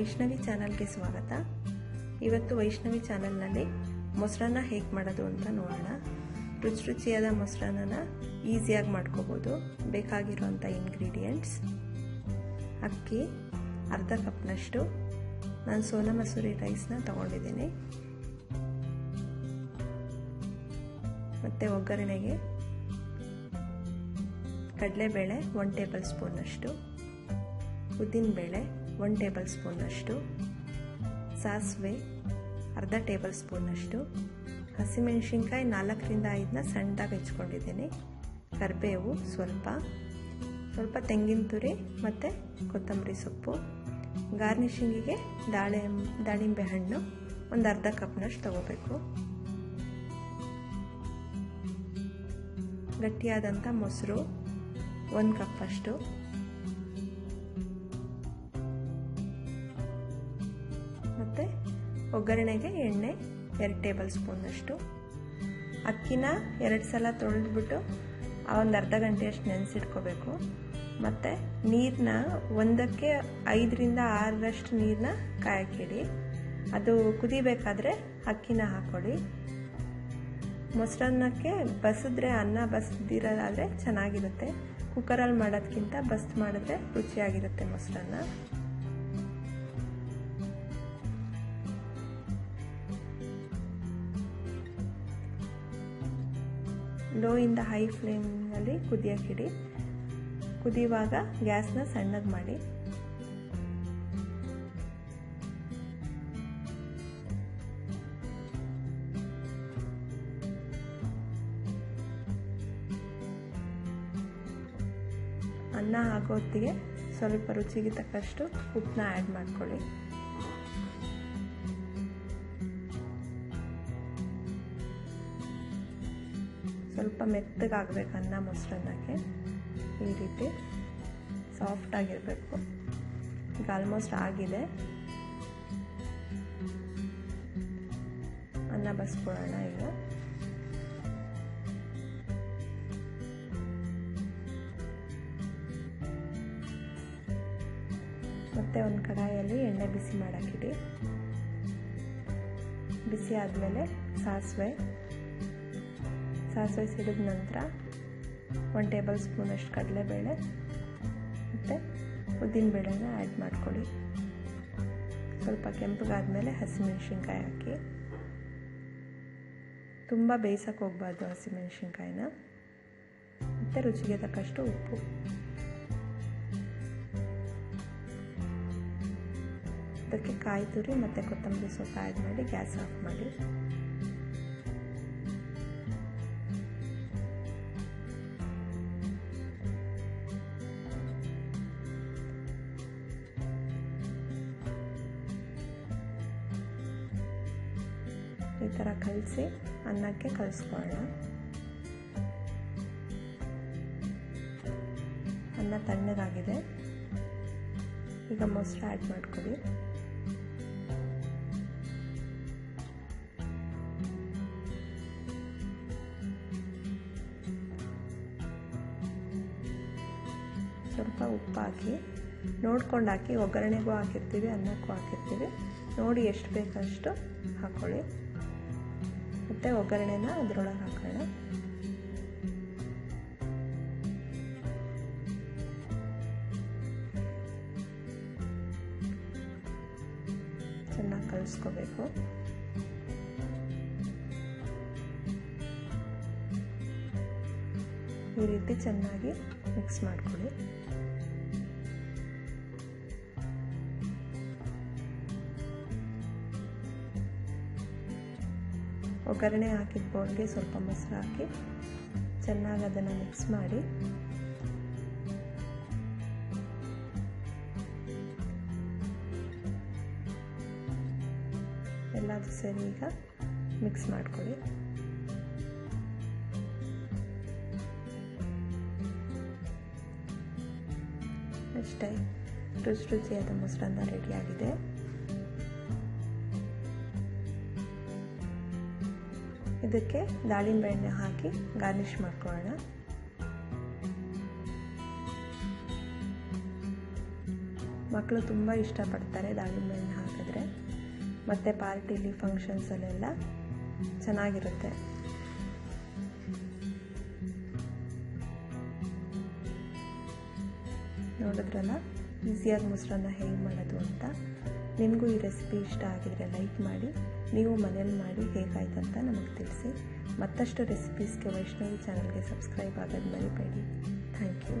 ಚಾನಲ್ಗೆ ಸ್ವಾಗತ. ಇವತ್ತು ವೈಷ್ಣವಿ ಚಾನಲ್ನಲ್ಲಿ ಮೊಸರನ್ನ ಹೇಗೆ ಮಾಡೋದು ಅಂತ ನೋಡೋಣ. ರುಚಿ ರುಚಿಯಾದ ಮೊಸರನ್ನ ಈಸಿಯಾಗಿ ಮಾಡ್ಕೋಬೋದು. ಬೇಕಾಗಿರುವಂಥ ಇಂಗ್ರೀಡಿಯೆಂಟ್ಸ್ ಅಕ್ಕಿ, ಅರ್ಧ ಕಪ್ನಷ್ಟು. ನಾನು ಸೋನಾ ಮಸೂರಿ ರೈಸ್ನ ತಗೊಂಡಿದ್ದೀನಿ. ಮತ್ತು ಒಗ್ಗರಣೆಗೆ ಕಡಲೆಬೇಳೆ ಒನ್ ಟೇಬಲ್ ಸ್ಪೂನಷ್ಟು ಉದ್ದಿನಬೇಳೆ ಒನ್ ಟೇಬಲ್ ಸ್ಪೂನಷ್ಟು ಸಾಸಿವೆ, ಅರ್ಧ ಟೇಬಲ್ ಸ್ಪೂನಷ್ಟು ಹಸಿಮೆಣಸಿನ್ಕಾಯಿ ನಾಲ್ಕರಿಂದ ಐದನ್ನ ಸಣ್ಣದಾಗಿ ಹೆಚ್ಕೊಂಡಿದ್ದೀನಿ ಕರಿಬೇವು ಸ್ವಲ್ಪ ಸ್ವಲ್ಪ ತೆಂಗಿನ ತುರಿ ಮತ್ತು ಕೊತ್ತಂಬರಿ ಸೊಪ್ಪು, ಗಾರ್ನಿಷಿಂಗಿಗೆ ದಾಳೆ, ದಾಳಿಂಬೆ ಹಣ್ಣು, ಒಂದು ಅರ್ಧ ಕಪ್ನಷ್ಟು ತಗೋಬೇಕು. ಗಟ್ಟಿಯಾದಂಥ ಮೊಸರು ಒಂದು ಕಪ್ಪಷ್ಟು. ಒಗ್ಗರಣೆಗೆ ಎಣ್ಣೆ ಎರಡು ಟೇಬಲ್ ಸ್ಪೂನಷ್ಟು. ಅಕ್ಕಿನ ಎರಡು ಸಲ ತೊಳೆದ್ಬಿಟ್ಟು ಒಂದು ಅರ್ಧ ಗಂಟೆಯಷ್ಟು ನೆನೆಸಿಟ್ಕೋಬೇಕು. ಮತ್ತು ನೀರನ್ನ ಒಂದಕ್ಕೆ ಐದರಿಂದ ಆರರಷ್ಟು ನೀರನ್ನ ಕಾಯಕ್ಕಿಡಿ ಅದು ಕುದಿಬೇಕಾದ್ರೆ ಅಕ್ಕಿನ ಹಾಕ್ಕೊಡಿ ಮೊಸರನ್ನಕ್ಕೆ ಬಸಿದ್ರೆ ಅನ್ನ ಬಸ್ದಿರೋದಾದರೆ ಚೆನ್ನಾಗಿರುತ್ತೆ. ಕುಕ್ಕರಲ್ಲಿ ಮಾಡೋದಕ್ಕಿಂತ ಬಸ್ದು ಮಾಡಿದ್ರೆ ರುಚಿಯಾಗಿರುತ್ತೆ ಮೊಸರನ್ನ. ಲೋ ಇಂದ ಹೈ ಫ್ಲೇಮ್ನಲ್ಲಿ ಕುದಿಯೋಕ್ಕಿಡಿ ಕುದಿಯುವಾಗ ಗ್ಯಾಸ್ನ ಸಣ್ಣಗೆ ಮಾಡಿ. ಅನ್ನ ಆಗೋತ್ತಿಗೆ ಸ್ವಲ್ಪ ರುಚಿಗೆ ತಕ್ಕಷ್ಟು ಉಪ್ಪನ್ನ ಆ್ಯಡ್ ಮಾಡ್ಕೊಳ್ಳಿ. ಸ್ವಲ್ಪ ಮೆತ್ತಗಾಗಬೇಕು ಅನ್ನ ಮೊಸರನ್ನಕ್ಕೆ ಈ ರೀತಿ ಸಾಫ್ಟಾಗಿರಬೇಕು ಈಗ ಆಲ್ಮೋಸ್ಟ್ ಆಗಿದೆ. ಅನ್ನ ಬಸ್ಕೊಳ್ಳೋಣ ಈಗ. ಮತ್ತೆ ಒಂದು ಕಡಾಯಲ್ಲಿ ಎಣ್ಣೆ ಬಿಸಿ ಮಾಡೋಕ್ಕಿಡಿ ಬಿಸಿ ಆದಮೇಲೆ ಸಾಸಿವೆ ಸಾಸಿವೆ ಸಿಡಿದ ನಂತರ ಒಂದು ಟೇಬಲ್ ಸ್ಪೂನಷ್ಟು ಕಡಲೆಬೇಳೆ ಮತ್ತು ಉದ್ದಿನಬೇಳೆನ ಆ್ಯಡ್ ಮಾಡ್ಕೊಳ್ಳಿ. ಸ್ವಲ್ಪ ಕೆಂಪಗಾದಮೇಲೆ ಹಸಿಮೆಣ್ಸಿನ್ಕಾಯಿ ಹಾಕಿ. ತುಂಬ ಬೇಯಿಸೋಕೆ ಹೋಗ್ಬಾರ್ದು ಹಸಿಮೆಣ್ಸಿನ್ಕಾಯಿನ. ಮತ್ತು ರುಚಿಗೆ ತಕ್ಕಷ್ಟು ಉಪ್ಪು. ಅದಕ್ಕೆ ಕಾಯಿ ತುರಿ ಮತ್ತು ಕೊತ್ತಂಬರಿ ಸೊಪ್ಪು ಆ್ಯಡ್ ಮಾಡಿ ಗ್ಯಾಸ್ ಆಫ್ ಮಾಡಿ. ಥರ ಕಲಸಿ ಅನ್ನಕ್ಕೆ ಕಲಿಸ್ಕೊಳ್ಳೋಣ. ಅನ್ನ ತಣ್ಣಗಾಗಿದೆ. ಈಗ ಮೊಸರು ಆ್ಯಡ್ ಮಾಡ್ಕೊಳ್ಳಿ. ಸ್ವಲ್ಪ ಉಪ್ಪು ಹಾಕಿ, ನೋಡ್ಕೊಂಡು ಹಾಕಿ, ಒಗ್ಗರಣೆಗೂ ಹಾಕಿರ್ತೀವಿ, ಅನ್ನಕ್ಕೂ ಹಾಕಿರ್ತೀವಿ. ನೋಡಿ ಎಷ್ಟು ಬೇಕಷ್ಟು ಹಾಕ್ಕೊಳ್ಳಿ ಮತ್ತು ಒಗ್ಗರಣೆನ ಅದರೊಳಗೆ ಹಾಕೋಣ. ಚೆನ್ನಾಗಿ ಕಲಿಸ್ಕೋಬೇಕು. ಈ ರೀತಿ ಚೆನ್ನಾಗಿ ಮಿಕ್ಸ್ ಮಾಡ್ಕೊಳ್ಳಿ. ಒಗ್ಗರಣೆ ಹಾಕಿದ ಬೌಲ್ಗೆ ಸ್ವಲ್ಪ ಮೊಸರು ಹಾಕಿ ಚೆನ್ನಾಗಿ ಅದನ್ನು ಮಿಕ್ಸ್ ಮಾಡಿ. ಎಲ್ಲದೂ ಸರಿ ಈಗ ಮಿಕ್ಸ್ ಮಾಡ್ಕೊಳ್ಳಿ. ಅಷ್ಟೇ, ರುಚಿ ರುಚಿಯಾದ ಮೊಸರನ್ನ ರೆಡಿಯಾಗಿದೆ ಇದಕ್ಕೆ ದಾಳಿಂಬೆ ಹಣ್ಣು ಹಾಕಿ ಗಾರ್ನಿಷ್ ಮಾಡ್ಕೊಳ್ಳೋಣ. ಮಕ್ಕಳು ತುಂಬ ಇಷ್ಟಪಡ್ತಾರೆ ದಾಳಿಂಬೆ ಹಣ್ಣು ಹಾಕಿದ್ರೆ. ಮತ್ತು ಪಾರ್ಟಿಲಿ ಫಂಕ್ಷನ್ಸಲ್ಲೆಲ್ಲ ಚೆನ್ನಾಗಿರುತ್ತೆ. ನೋಡಿದ್ರಲ್ಲ? ಈಸಿಯಾಗಿ ಮೊಸರನ್ನ ಹೇಗೆ ಮಾಡೋದು ಅಂತ. ನಿಮಗೂ ಈ ರೆಸಿಪಿ ಇಷ್ಟ ಆಗಿದರೆ ಲೈಕ್ ಮಾಡಿ. ನೀವು ಮನೇಲಿ ಮಾಡಿ ಹೇಗಾಯ್ತಂತ ನಮಗೆ ತಿಳಿಸಿ. ಮತ್ತಷ್ಟು ರೆಸಿಪೀಸ್ಗೆ ವೈಷ್ಣವಿ ಚಾನಲ್ಗೆ ಸಬ್ಸ್ಕ್ರೈಬ್ ಆಗೋದು ಮರಿಬೇಡಿ ಥ್ಯಾಂಕ್ ಯು